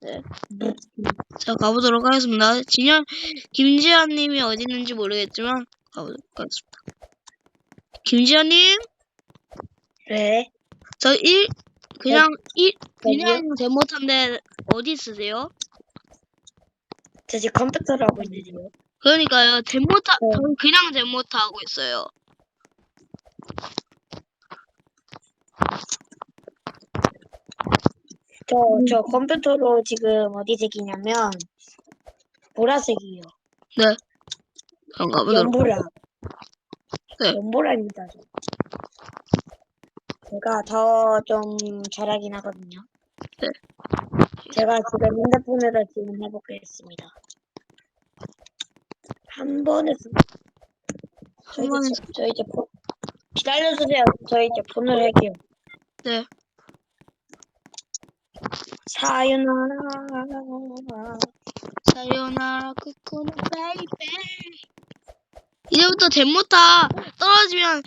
네. 자, 가보도록 하겠습니다. 진현, 김지현님이 어디 있는지 모르겠지만, 가보도록 하겠습니다. 김지현님, 네. 저 일, 그냥, 일? 그냥 데모탄데, 어디 있으세요? 저 지금 컴퓨터를 하고 있는데요. 그러니까요, 데모타, 네. 저는 그냥 데모타 하고 있어요. 저, 저 컴퓨터로 지금 어디 색이냐면, 보라색이에요. 네. 가보도록. 연보라. 네. 연보라입니다. 저. 제가 더 좀 잘하긴 하거든요. 네. 제가 지금 핸드폰으로 지금 해보겠습니다. 한 번에, 저한 번에, 이제, 저 이제 폰, 기다려주세요. 저 이제 폰을 할게요. 네. 사유나라. 사요나라 쿠쿠노 베이베 이제부터 잼모타 떨어지면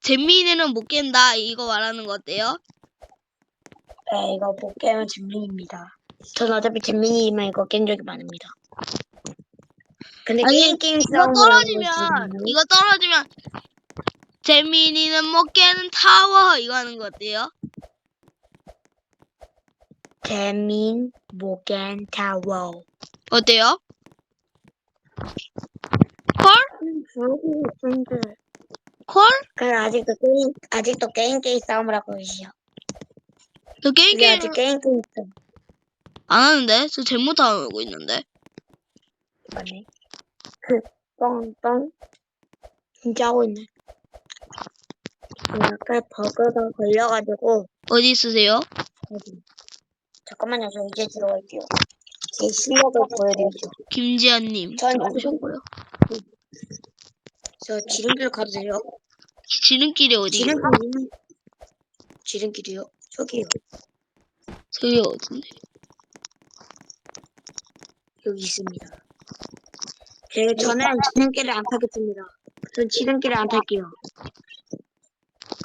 잼민이는 못 깬다 이거 말하는 거 어때요? 네, 이거 못 깨면 잼민입니다. 전 어차피 잼민이만 이거 깬 적이 많습니다. 근데 아니, 게임 게임 이거 떨어지면 이거 떨어지면 잼민이는 못 깨는 타워 이거 하는 거 어때요? 재민 모겐 타워. 어때요? 콜? 콜? 그래 아직도 게임 아직도 게임 게임 싸움을 하고 계시죠. 저 게임 우리 게임 아직 게임 게임 안 하는데? 저 잼모타 하고 있는데 맞네. 그 뻥뻥 진짜 하고 있네. 아까 버그가 걸려가지고 어디 있으세요? 어디? 잠깐만요, 저 이제 들어갈게요. 제 실력을 보여드리죠. 김지현님 전 들어오셨고요 저 지름길 가도 돼요? 지름길이 어디? 지름길 지름길이요? 저기요. 저기 어딘데? 여기 있습니다. 제가 저는 지름길을 안 타겠습니다. 전 지름길을 안 탈게요.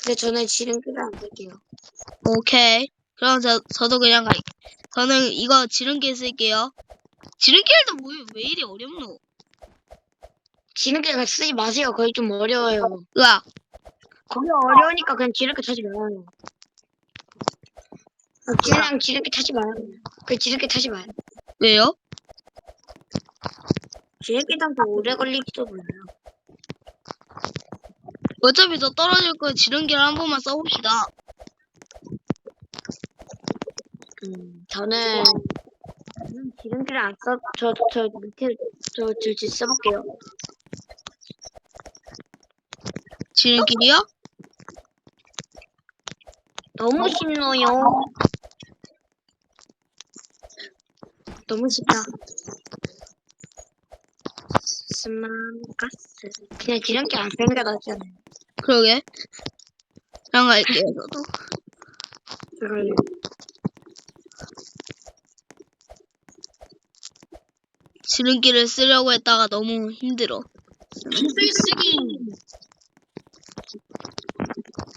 근데 저는 지름길을 안 탈게요. 오케이. 그럼 저, 저도 그냥 갈게. 저는 이거 지름길 쓸게요. 지름길도 뭐, 왜 이리 어렵노? 지름길 쓰지 마세요. 거기 좀 어려워요. 으악. 거기 어려우니까 그냥 지름길 타지 말아요. 아, 그냥 지름길 타지 마요. 그 지름길 타지 마요. 왜요? 지름길 타면 더 오래 걸릴지도 몰라요. 어차피 저 떨어질 거 지름길 한 번만 써봅시다. 음, 저는 저는 지름길을 안 써. 저, 저 밑에 저, 저, 저 써볼게요. 지름길이요? 너무 쉽노요. 너무 쉽다. 스마가스. 그냥 지름길 안 쓰는 게 낫지 않아요? 그러게. 그냥 갈게요, 저도. 그걸 지름길을 쓰려고 했다가 너무 힘들어. 기술쓰기.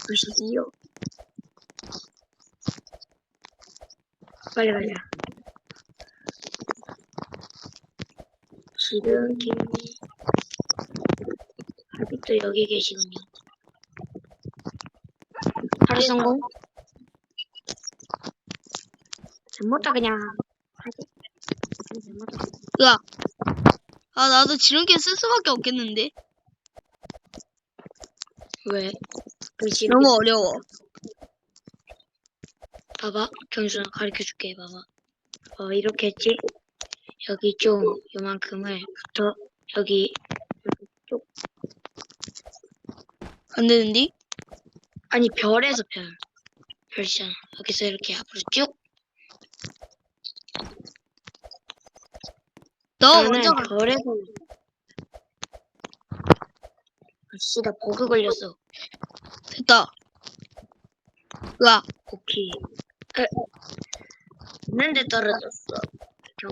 보시지요. 빨리 빨리. 지름길. 아직도 여기 계시군요. 하루 성공. 잘못다 그냥. 으악. 아, 나도 지름길 쓸 수밖에 없겠는데? 왜? 그 지름 너무 어려워. 봐봐, 경준아 가르쳐 줄게. 봐봐. 어 이렇게 했지? 여기 좀 요만큼을 붙어 여기 여기 쪽 안 되는디? 아니 별에서 별 별이잖아. 여기서 이렇게 앞으로 쭉. 너 먼저 가. 별에서. 아씨 나 버그 걸렸어. 됐다. 으악. 오케이. 에. 있는데 떨어졌어. 경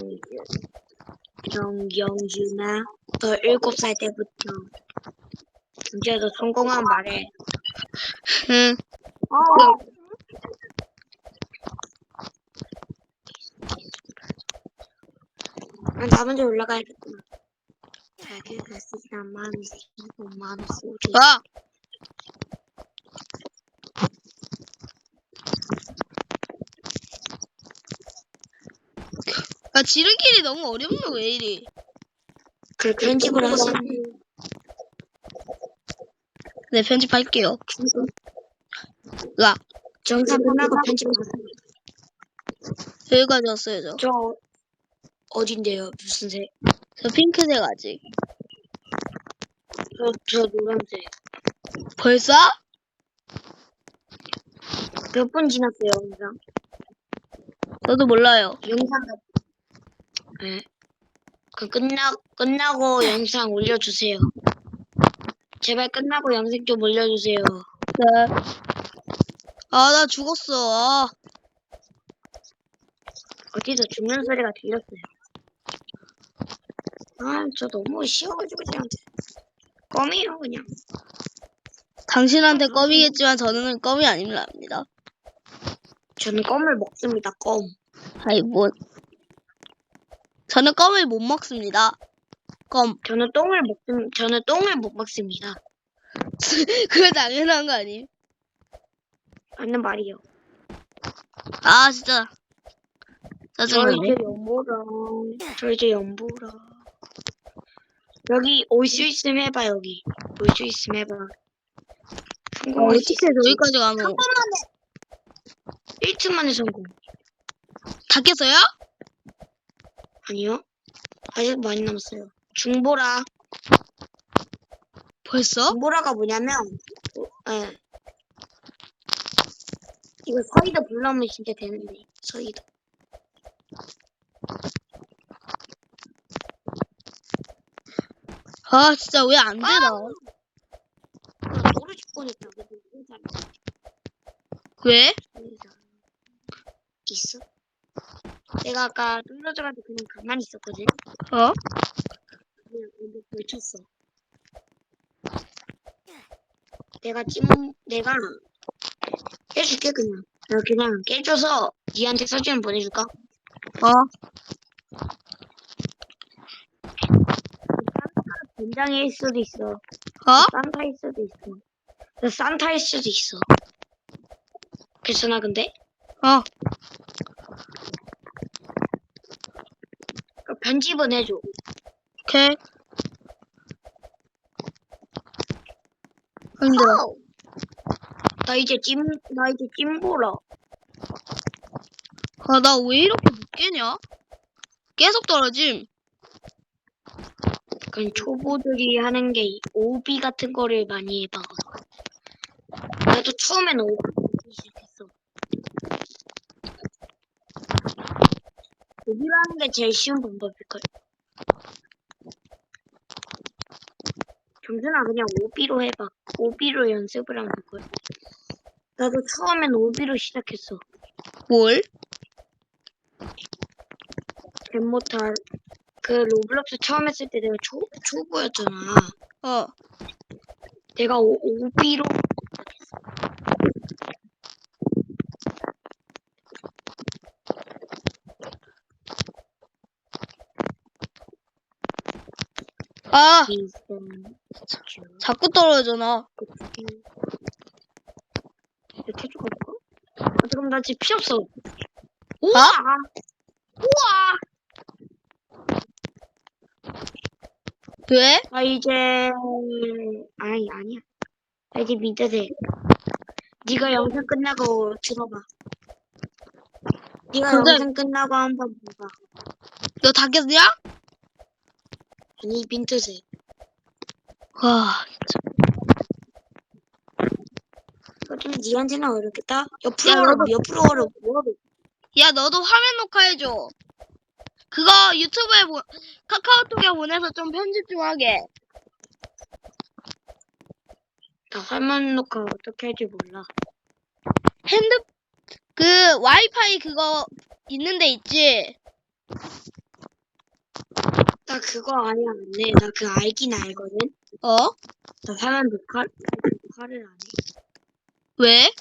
경경준아, 너 일곱 살 때부터 진짜 너 성공한 말해. 응. 어. 아, 나 먼저 올라가야겠구나. 자기 가스기란 마음이 생기고. 아! 아, 지름길이 너무 어렵네, 왜 이리. 그 편집을 하시는 네, 편집할게요. 으악, 정상 끝나고 편집하세요. 여기까지 왔어요, 저. 저 어딘데요? 무슨 색? 저 핑크색 아직. 저, 저 노란색. 벌써? 몇 분 지났어요, 영상? 저도 몰라요. 영상. 네. 그 끝나 끝나고 영상 올려주세요. 제발 끝나고 영상 좀 올려주세요. 네. 아, 나 죽었어. 아, 어디서 죽는 소리가 들렸어요. 아, 저 너무 쉬워가지고 쟤한테 껌이에요 그냥. 당신한테 껌이겠지만 저는 껌이 아닙니다. 저는 껌을 먹습니다. 껌. 아이, 뭐. 저는 껌을 못 먹습니다. 껌. 저는 똥을 먹습. 저는 똥을 못 먹습니다. 그거 당연한 거 아님? 맞는 말이요. 아, 진짜. 저 짜증나네. 이제 연보라. 저 이제 연보라. 여기 올 수 있으면 해봐 여기. 올 수 있으면 해봐. 성공할 수 어떻게 있을지. 저기까지 가면. 한 번만에 1층 만에 성공. 다 깼어요? 아니요. 아직 많이 남았어요. 중보라. 벌써? 중보라가 뭐냐면, 어, 예. 이거 서이도 불러면 진짜 되는데, 서이도. 아, 진짜 왜 안 되나? 나 이거 잘 왜? 있어? 내가 아까 떨어져가지고 그냥 가만히 있었거든. 어? 그냥 근데 걸쳤어. 내가 찜, 내가 깨줄게 그냥. 내가 그냥 깨줘서 니한테 사진 보내줄까? 어? 산타 된장일 수도 있어. 어? 산타일 수도 있어. 나 산타일 수도 있어. 괜찮아 근데? 어. 그 편집은 해줘. 오케이. 힘들어. 아우! 나 이제 찜, 나 이제 찜 보러. 아, 나 왜 이렇게 못 깨냐? 계속 떨어짐. 그냥 초보들이 하는 게 오비 같은 거를 많이 해봐. 나도 처음엔 오비 시작했어. 오비로 하는 게 제일 쉬운 방법일걸. 정준아 그냥 오비로 해봐. 오비로 연습을 하는 걸. 나도 처음엔 오비로 시작했어. 뭘? 덴모탈. 그 로블록스 처음 했을 때 내가 초, 초보였잖아. 어. 내가 오, 오비로 아, 있음. 자꾸 떨어져 나. 이렇게 해줄까? 아, 잠깐 나 지금 필요 없어. 우와! 우와! 왜? 아 이제 아니 아니야. 나 이제 민트색. 네가 영상 끝나고 들어봐. 네가 근데- 영상 끝나고 한번 봐봐. 너다 깼냐? 아니 민트색. 와, 이거 좀 니한테는 어렵겠다. 야, 옆으로 걸어, 너도- 옆으로 걸어. 뭐하러? 야, 너도 화면 녹화해줘. 그거 유튜브에 보, 카카오톡에 보내서 좀 편집 좀 하게. 나 화면 녹화 어떻게 할지 몰라. 핸드, 그, 와이파이 그거 있는데 있지? 나 그거 아니야 안돼. 나 그거 알긴 알거든. 어? 나 화면 녹화 녹화를 안 해. 왜?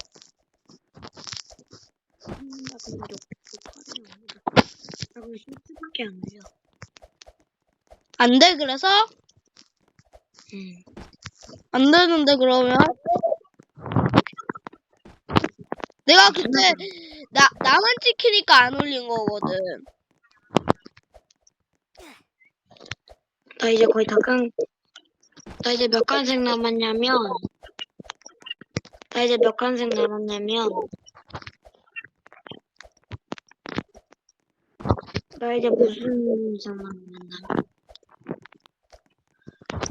음, 나 녹- 녹화를 안 해. 나 그거 실수밖에 안 돼요. 안 돼, 그래서? 음. 안 되는데, 그러면? 내가 그때, 나, 나만 찍히니까 안 올린 거거든. 나 이제 거의 다 깐, 나 이제 몇 칸씩 남았냐면, 나 이제 몇 칸씩 남았냐면, 나 이제 무슨 이상 남았나?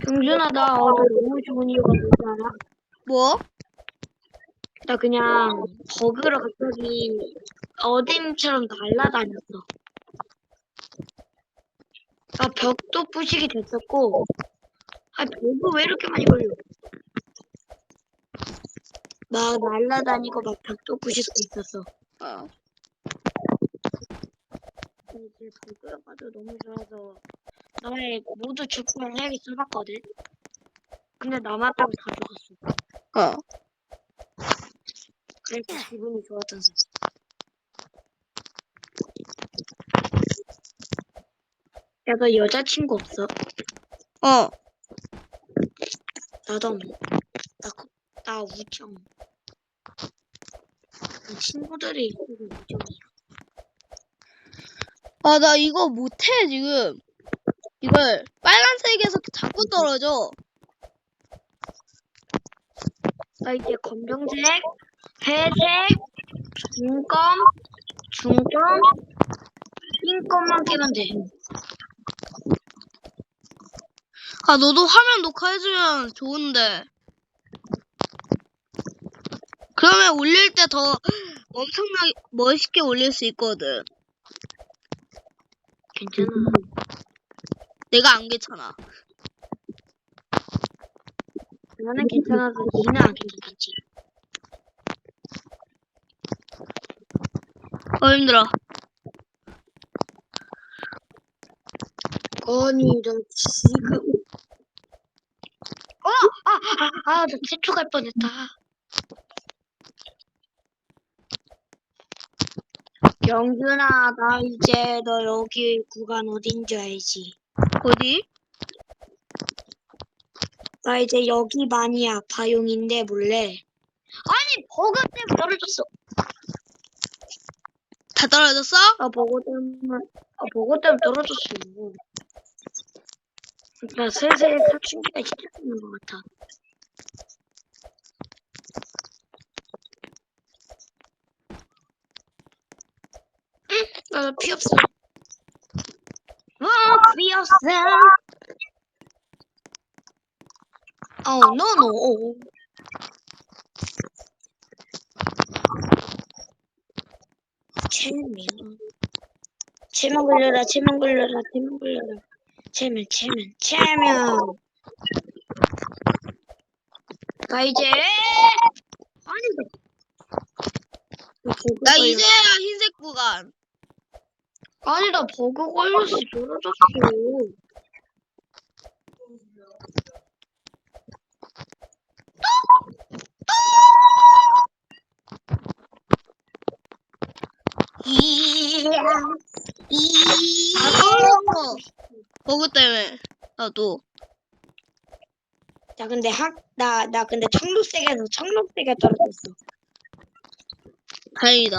경준아, 나 어제 너무 좋은 이유가 뭔지 알아? 뭐? 나 그냥 버그로 갑자기 어딤처럼 날아다녔어. 아, 벽도 부시게 됐었고, 아, 버그 왜 이렇게 많이 걸려? 막 날아다니고 막 벽도 부실 수 있었어. 어. 이제 버그가 가지고 너무 좋아서 나의 모두 주권을 해야게 써봤거든. 근데 나만 빼고 다 죽었어. 어. 그래서 기분이 좋았던 사실. 야, 너 여자친구 없어? 어. 나도 없네. 나, 그- 나 우정. 나 친구들이 있어도 우정이야. 아, 나 이거 못해, 지금. 이걸 빨간색에서 자꾸 떨어져. 나 이제 검정색, 회색, 중검, 중검, 흰검만 끼면 돼. 아, 너도 화면 녹화해주면 좋은데. 그러면 올릴 때 더 엄청나게 멋있게 올릴 수 있거든. 괜찮아. 내가 안 괜찮아. 나는 괜찮아서 니는 안 괜찮겠지. 어, 힘들어. 아니, 너 지금. 어! 아, 아, 아, 나 태초 갈 뻔했다. 경준아, 나 이제 너 여기 구간 어딘지 알지? 어디? 나 이제 여기 많이 아파용인데 몰래. 아니, 버그 때문에 떨어졌어. 다 떨어졌어? 아, 버그 때문에, 아, 버그 때문에 떨어졌어. 나 슬슬 사춘기가 시작되는 것 같아. 응, 나도 피 없어. 어, 피 없어. 어, 노노. 체면. 체면 걸려라, 체면 걸려라, 체면 걸려라. 체면, 체면, 체면. 나 이제 아니 나. 이제야 흰색 구간. 아니 나 버그 걸려서 떨어졌어. 이야 이야. 버그 때문에. 나도. 나 근데 학나 나 근데 청록색에서 청록색에 떨어졌어. 다행이다.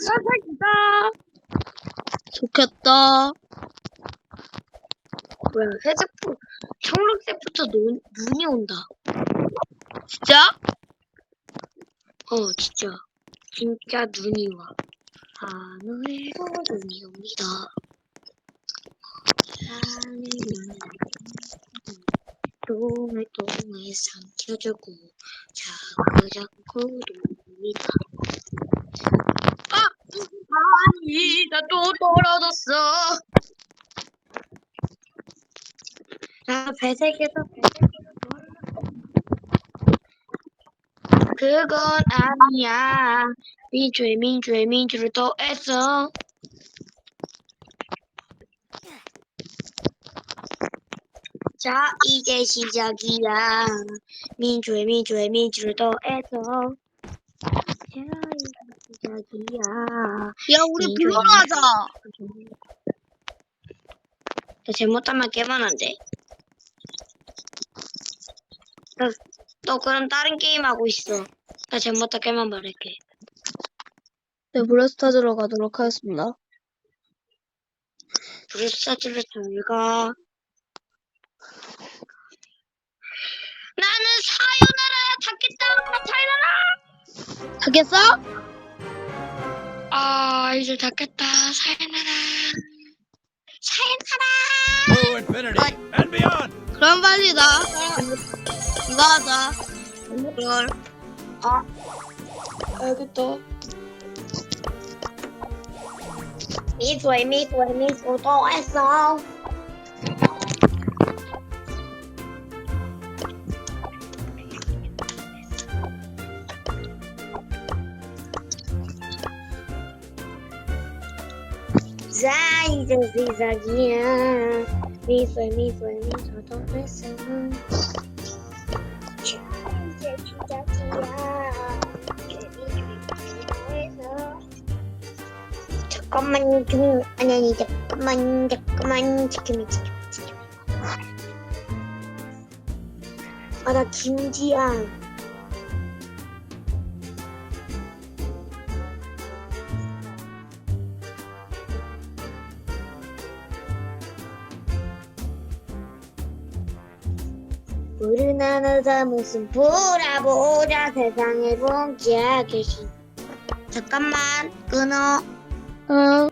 살살기다. 좋겠다. 뭐야 회색부 청록색부터 눈, 눈이 온다. 진짜? 어 진짜 진짜 눈이 와. 하늘에도 눈이 옵니다. 하늘은 똥을 똥을 삼켜주고 자꾸 자꾸 옵니다. 아! 아니 나 또 떨어졌어. 나 배색에서 배색에서 그건 아니야. 민주의 민주의 민주를 더했어. 자, 이제 시작이야. 민주의 민주의 민주를 더해서. 시작이야. 야, 우리 블루로 하자. 너 잘못하면 깨만한데. 너, 너 그럼 다른 게임 하고 있어. 나 잘못하 깨만 말할게. 네, 브레스타즈로 가도록 하겠습니다. 브레스타즈를 잘 가. 나는 사요나라 닫겠다. 사요나라. 하겠어? 아 이제 닫겠다. 사요나라. 사요나라. To infinity and beyond. 그럼 빨리 나. 이거 하자. 이걸. 알겠다. 미소에 미소에 미소도 했어. 자 이제 시작이야. 미소에 미소에 미소도 했어. 자 이제 시작이야. 잠깐만 좀 아니 아니 잠깐만 잠깐만 지금이 지금 지금 아나 김지양 우리 나눠서 무슨 보라 보자 세상에 봉지야 계신 잠깐만 끊어 응.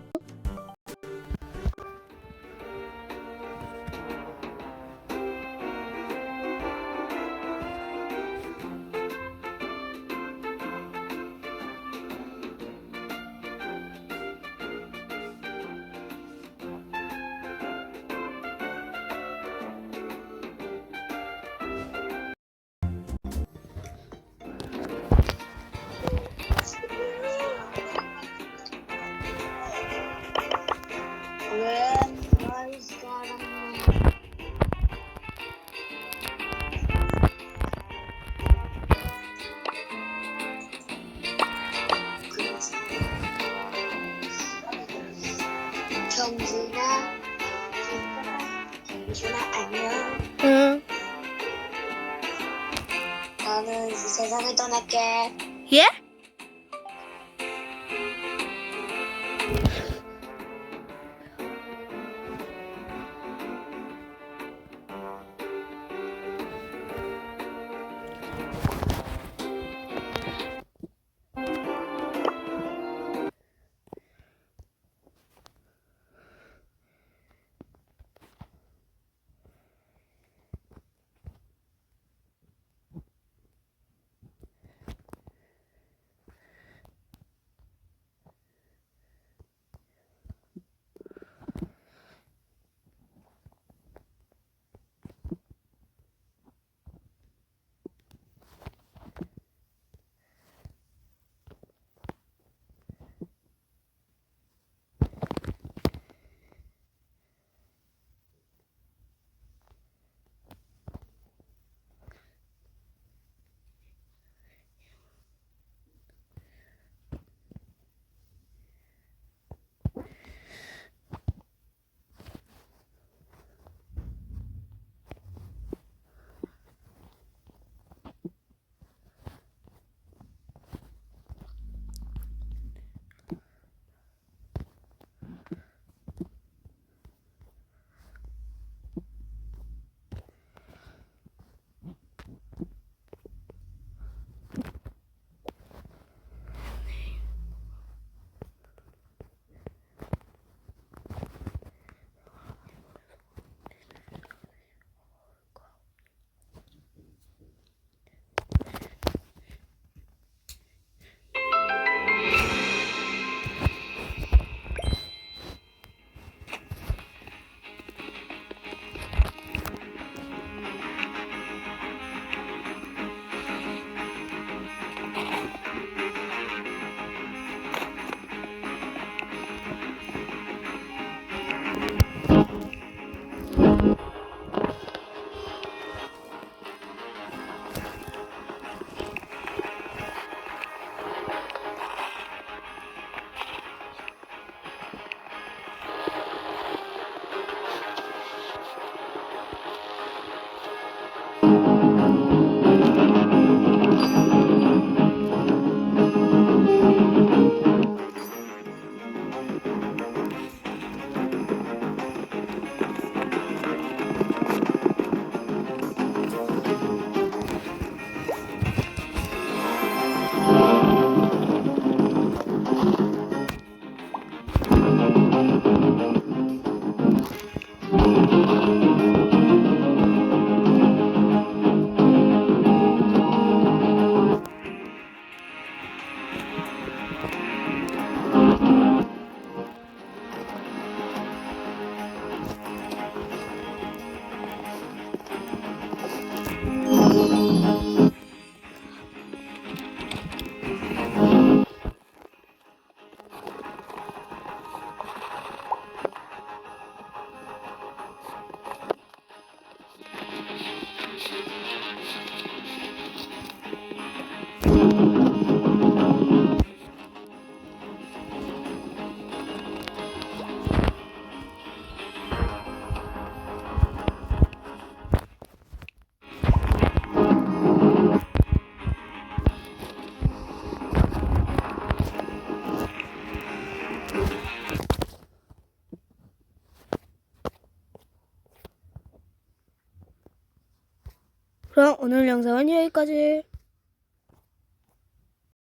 나 오늘 영상은 여기까지.